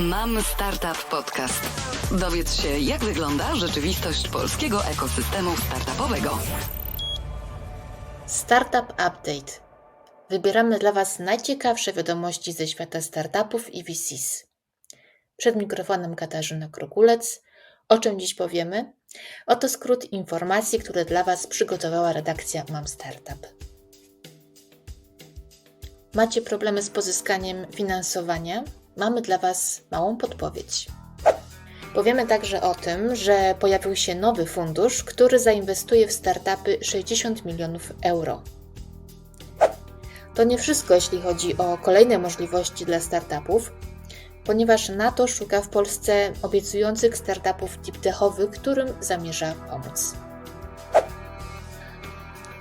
Mam Startup Podcast. Dowiedz się, jak wygląda rzeczywistość polskiego ekosystemu startupowego. Startup Update. Wybieramy dla Was najciekawsze wiadomości ze świata startupów i VCs. Przed mikrofonem Katarzyna Krokulec. O czym dziś powiemy? Oto skrót informacji, które dla Was przygotowała redakcja Mam Startup. Macie problemy z pozyskaniem finansowania? Mamy dla Was małą podpowiedź. Powiemy także o tym, że pojawił się nowy fundusz, który zainwestuje w startupy 60 milionów euro. To nie wszystko, jeśli chodzi o kolejne możliwości dla startupów, ponieważ NATO szuka w Polsce obiecujących startupów deep-techowych, którym zamierza pomóc.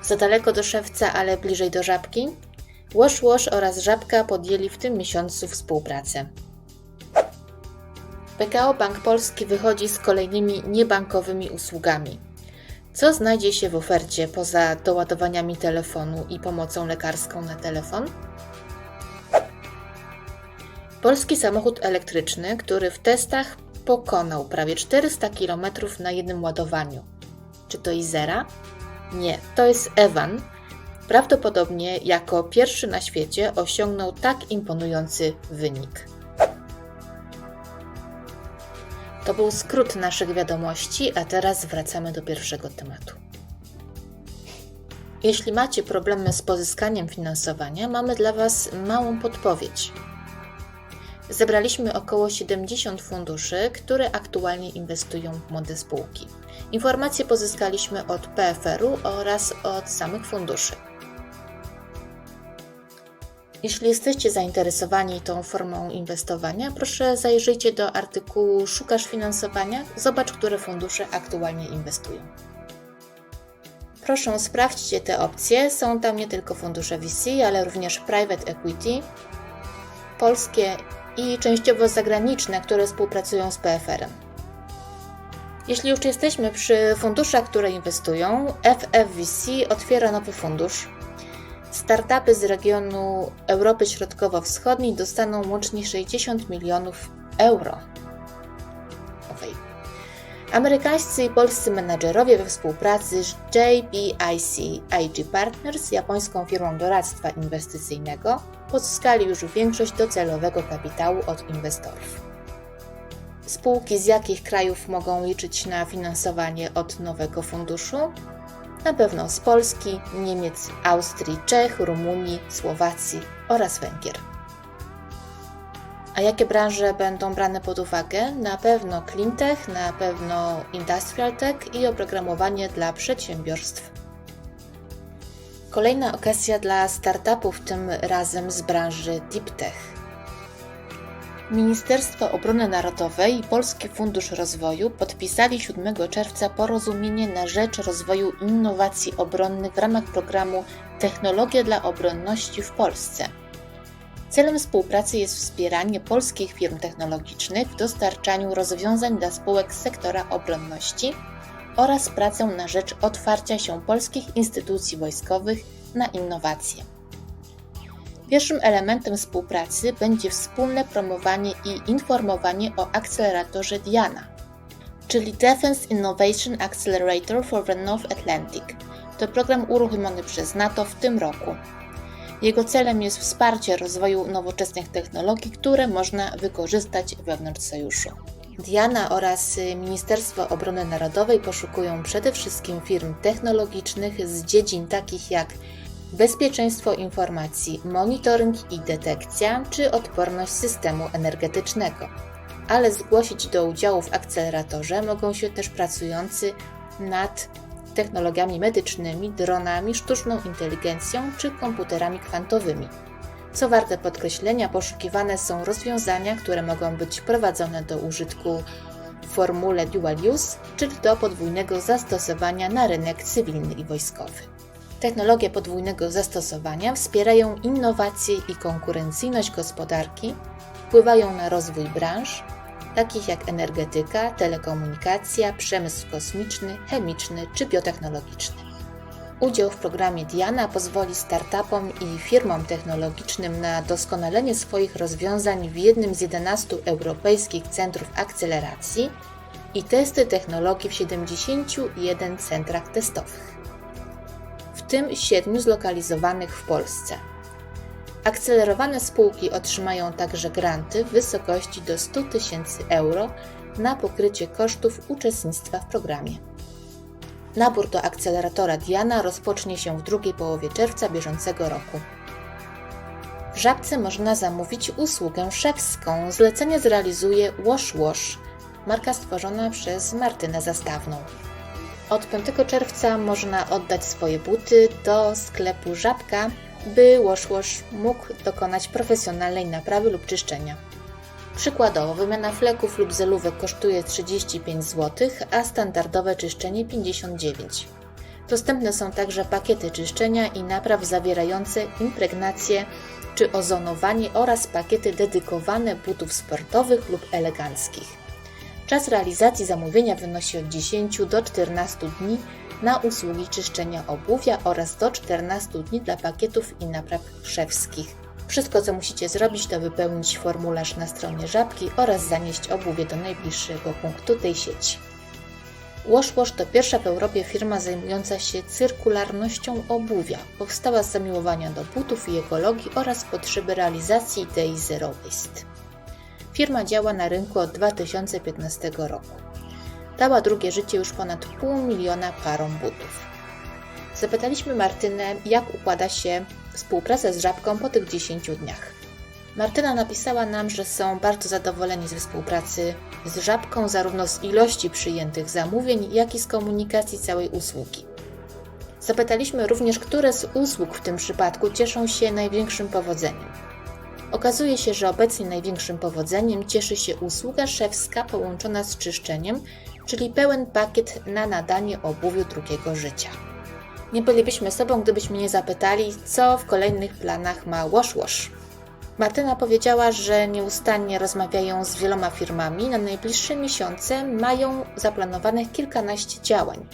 Za daleko do szewca, ale bliżej do żabki? Wash Wash oraz Żabka podjęli w tym miesiącu współpracę. PKO Bank Polski wychodzi z kolejnymi niebankowymi usługami. Co znajdzie się w ofercie poza doładowaniami telefonu i pomocą lekarską na telefon? Polski samochód elektryczny, który w testach pokonał prawie 400 km na jednym ładowaniu. Czy to Izera? Nie, to jest Evan. Prawdopodobnie jako pierwszy na świecie osiągnął tak imponujący wynik. To był skrót naszych wiadomości, a teraz wracamy do pierwszego tematu. Jeśli macie problemy z pozyskaniem finansowania, mamy dla Was małą podpowiedź. Zebraliśmy około 70 funduszy, które aktualnie inwestują w młode spółki. Informacje pozyskaliśmy od PFR-u oraz od samych funduszy. Jeśli jesteście zainteresowani tą formą inwestowania, proszę zajrzyjcie do artykułu Szukasz finansowania? Zobacz, które fundusze aktualnie inwestują. Proszę sprawdźcie te opcje. Są tam nie tylko fundusze VC, ale również private equity, polskie i częściowo zagraniczne, które współpracują z PFR-em. Jeśli już jesteśmy przy funduszach, które inwestują, FFVC otwiera nowy fundusz. Startupy z regionu Europy Środkowo-Wschodniej dostaną łącznie 60 milionów euro. Amerykańscy i polscy menadżerowie we współpracy z JBIC IG Partners, japońską firmą doradztwa inwestycyjnego, pozyskali już większość docelowego kapitału od inwestorów. Spółki z jakich krajów mogą liczyć na finansowanie od nowego funduszu? Na pewno z Polski, Niemiec, Austrii, Czech, Rumunii, Słowacji oraz Węgier. A jakie branże będą brane pod uwagę? Na pewno cleantech, na pewno industrial tech i oprogramowanie dla przedsiębiorstw. Kolejna okazja dla startupów, tym razem z branży deep tech. Ministerstwo Obrony Narodowej i Polski Fundusz Rozwoju podpisali 7 czerwca porozumienie na rzecz rozwoju innowacji obronnych w ramach programu Technologie dla obronności w Polsce. Celem współpracy jest wspieranie polskich firm technologicznych w dostarczaniu rozwiązań dla spółek sektora obronności oraz pracę na rzecz otwarcia się polskich instytucji wojskowych na innowacje. Pierwszym elementem współpracy będzie wspólne promowanie i informowanie o akceleratorze Diana, czyli Defense Innovation Accelerator for the North Atlantic. To program uruchomiony przez NATO w tym roku. Jego celem jest wsparcie rozwoju nowoczesnych technologii, które można wykorzystać wewnątrz sojuszu. Diana oraz Ministerstwo Obrony Narodowej poszukują przede wszystkim firm technologicznych z dziedzin takich jak bezpieczeństwo informacji, monitoring i detekcja czy odporność systemu energetycznego. Ale zgłosić do udziału w akceleratorze mogą się też pracujący nad technologiami medycznymi, dronami, sztuczną inteligencją czy komputerami kwantowymi. Co warte podkreślenia, poszukiwane są rozwiązania, które mogą być prowadzone do użytku w formule dual use, czyli do podwójnego zastosowania na rynek cywilny i wojskowy. Technologie podwójnego zastosowania wspierają innowacje i konkurencyjność gospodarki, wpływają na rozwój branż, takich jak energetyka, telekomunikacja, przemysł kosmiczny, chemiczny czy biotechnologiczny. Udział w programie Diana pozwoli startupom i firmom technologicznym na doskonalenie swoich rozwiązań w jednym z 11 europejskich centrów akceleracji i testy technologii w 71 centrach testowych, tym 7 zlokalizowanych w Polsce. Akcelerowane spółki otrzymają także granty w wysokości do 100 tysięcy euro na pokrycie kosztów uczestnictwa w programie. Nabór do akceleratora Diana rozpocznie się w drugiej połowie czerwca bieżącego roku. W Żabce można zamówić usługę szewską. Zlecenie zrealizuje Wash Wash, marka stworzona przez Martynę Zastawną. Od 5 czerwca można oddać swoje buty do sklepu Żabka, by Wash mógł dokonać profesjonalnej naprawy lub czyszczenia. Przykładowo, wymiana fleków lub zelówek kosztuje 35 zł, a standardowe czyszczenie 59. Dostępne są także pakiety czyszczenia i napraw zawierające impregnację czy ozonowanie oraz pakiety dedykowane butów sportowych lub eleganckich. Czas realizacji zamówienia wynosi od 10 do 14 dni na usługi czyszczenia obuwia oraz do 14 dni dla pakietów i napraw szewskich. Wszystko, co musicie zrobić, to wypełnić formularz na stronie Żabki oraz zanieść obuwie do najbliższego punktu tej sieci. Wash Wash to pierwsza w Europie firma zajmująca się cyrkularnością obuwia. Powstała z zamiłowania do butów i ekologii oraz potrzeby realizacji idei Zero Waste. Firma działa na rynku od 2015 roku. Dała drugie życie już ponad pół miliona parom butów. Zapytaliśmy Martynę, jak układa się współpraca z Żabką po tych 10 dniach. Martyna napisała nam, że są bardzo zadowoleni ze współpracy z Żabką, zarówno z ilości przyjętych zamówień, jak i z komunikacji całej usługi. Zapytaliśmy również, które z usług w tym przypadku cieszą się największym powodzeniem. Okazuje się, że obecnie największym powodzeniem cieszy się usługa szewska połączona z czyszczeniem, czyli pełen pakiet na nadanie obuwiu drugiego życia. Nie bylibyśmy sobą, gdybyśmy nie zapytali, co w kolejnych planach ma Wash Wash. Martyna powiedziała, że nieustannie rozmawiają z wieloma firmami. Na najbliższe miesiące mają zaplanowanych kilkanaście działań.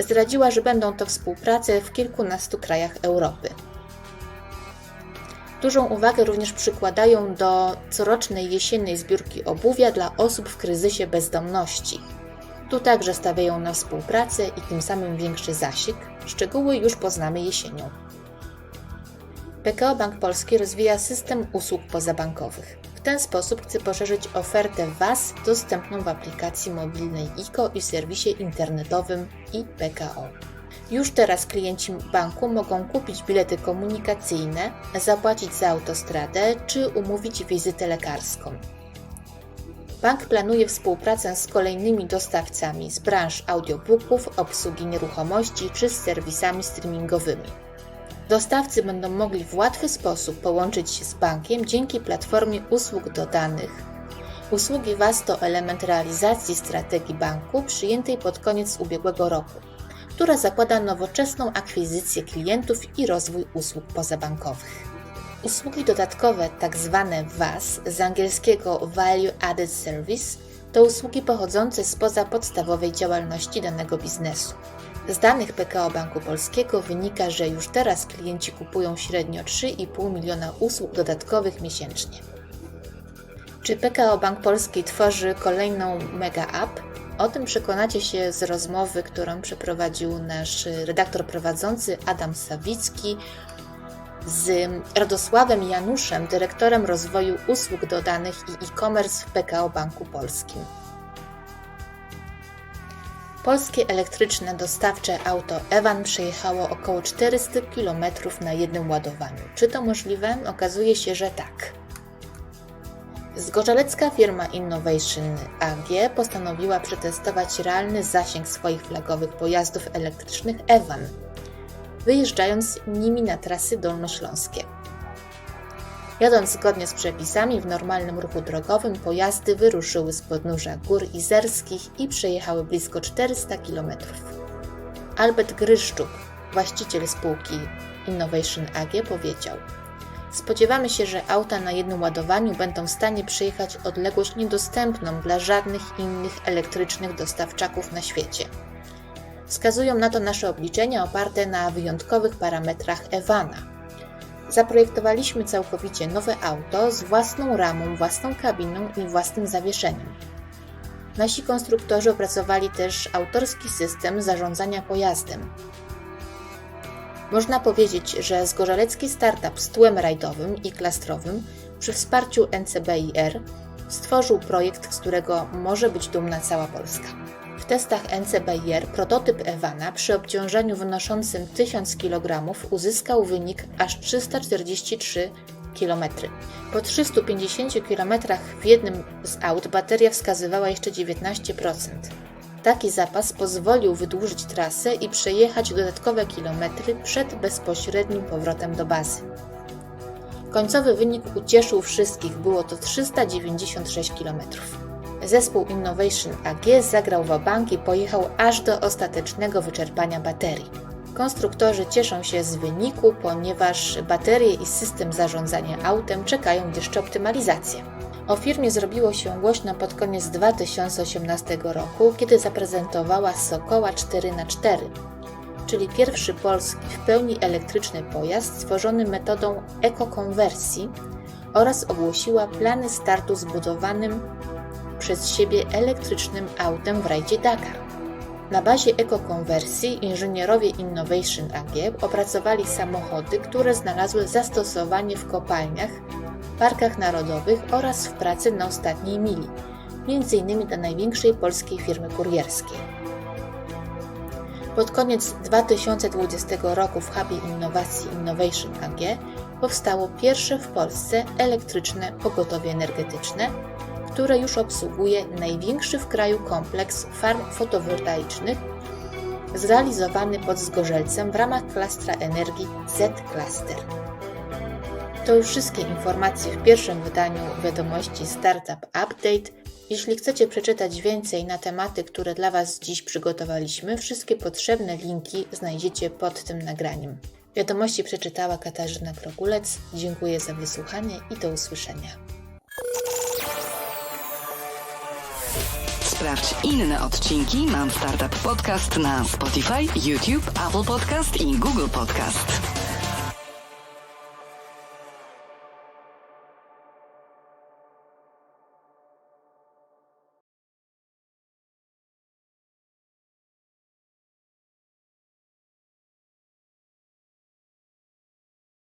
Zdradziła, że będą to współprace w kilkunastu krajach Europy. Dużą uwagę również przykładają do corocznej jesiennej zbiórki obuwia dla osób w kryzysie bezdomności. Tu także stawiają na współpracę i tym samym większy zasięg. Szczegóły już poznamy jesienią. PKO Bank Polski rozwija system usług pozabankowych. W ten sposób chce poszerzyć ofertę WAS dostępną w aplikacji mobilnej ICO i serwisie internetowym iPKO. Już teraz klienci banku mogą kupić bilety komunikacyjne, zapłacić za autostradę czy umówić wizytę lekarską. Bank planuje współpracę z kolejnymi dostawcami z branż audiobooków, obsługi nieruchomości czy z serwisami streamingowymi. Dostawcy będą mogli w łatwy sposób połączyć się z bankiem dzięki platformie usług dodanych. Usługi WAS to element realizacji strategii banku przyjętej pod koniec ubiegłego roku, która zakłada nowoczesną akwizycję klientów i rozwój usług pozabankowych. Usługi dodatkowe, tak zwane VAS, z angielskiego Value Added Service, to usługi pochodzące spoza podstawowej działalności danego biznesu. Z danych PKO Banku Polskiego wynika, że już teraz klienci kupują średnio 3,5 miliona usług dodatkowych miesięcznie. Czy PKO Bank Polski tworzy kolejną mega app? O tym przekonacie się z rozmowy, którą przeprowadził nasz redaktor prowadzący Adam Sawicki z Radosławem Januszem, dyrektorem rozwoju usług dodanych i e-commerce w PKO Banku Polskim. Polskie elektryczne dostawcze auto Evan przejechało około 400 km na jednym ładowaniu. Czy to możliwe? Okazuje się, że tak. Zgorzelecka firma Innovation AG postanowiła przetestować realny zasięg swoich flagowych pojazdów elektrycznych Evan, wyjeżdżając nimi na trasy dolnośląskie. Jadąc zgodnie z przepisami w normalnym ruchu drogowym, pojazdy wyruszyły z podnóża gór izerskich i przejechały blisko 400 km. Albert Gryszczuk, właściciel spółki Innovation AG, powiedział: Spodziewamy się, że auta na jednym ładowaniu będą w stanie przejechać odległość niedostępną dla żadnych innych elektrycznych dostawczaków na świecie. Wskazują na to nasze obliczenia oparte na wyjątkowych parametrach Ewana. Zaprojektowaliśmy całkowicie nowe auto z własną ramą, własną kabiną i własnym zawieszeniem. Nasi konstruktorzy opracowali też autorski system zarządzania pojazdem. Można powiedzieć, że zgorzelecki startup z tłem rajdowym i klastrowym przy wsparciu NCBIR stworzył projekt, z którego może być dumna cała Polska. W testach NCBIR prototyp Ewana przy obciążeniu wynoszącym 1000 kg uzyskał wynik aż 343 km. Po 350 km w jednym z aut bateria wskazywała jeszcze 19%. Taki zapas pozwolił wydłużyć trasę i przejechać dodatkowe kilometry przed bezpośrednim powrotem do bazy. Końcowy wynik ucieszył wszystkich, było to 396 km. Zespół Innovation AG zagrał w i pojechał aż do ostatecznego wyczerpania baterii. Konstruktorzy cieszą się z wyniku, ponieważ baterie i system zarządzania autem czekają jeszcze optymalizację. O firmie zrobiło się głośno pod koniec 2018 roku, kiedy zaprezentowała Sokoła 4x4, czyli pierwszy polski w pełni elektryczny pojazd stworzony metodą ekokonwersji oraz ogłosiła plany startu zbudowanym przez siebie elektrycznym autem w rajdzie Dakar. Na bazie ekokonwersji inżynierowie Innovation AG opracowali samochody, które znalazły zastosowanie w kopalniach, parkach narodowych oraz w pracy na ostatniej mili, m.in. dla największej polskiej firmy kurierskiej. Pod koniec 2020 roku w hubie innowacji Innovation AG powstało pierwsze w Polsce elektryczne pogotowie energetyczne, które już obsługuje największy w kraju kompleks farm fotowoltaicznych zrealizowany pod Zgorzelcem w ramach klastra energii Z-Cluster. To już wszystkie informacje w pierwszym wydaniu wiadomości Startup Update. Jeśli chcecie przeczytać więcej na tematy, które dla Was dziś przygotowaliśmy, wszystkie potrzebne linki znajdziecie pod tym nagraniem. Wiadomości przeczytała Katarzyna Krogulec. Dziękuję za wysłuchanie i do usłyszenia. Sprawdź inne odcinki Mam Startup Podcast na Spotify, YouTube, Apple Podcast i Google Podcast.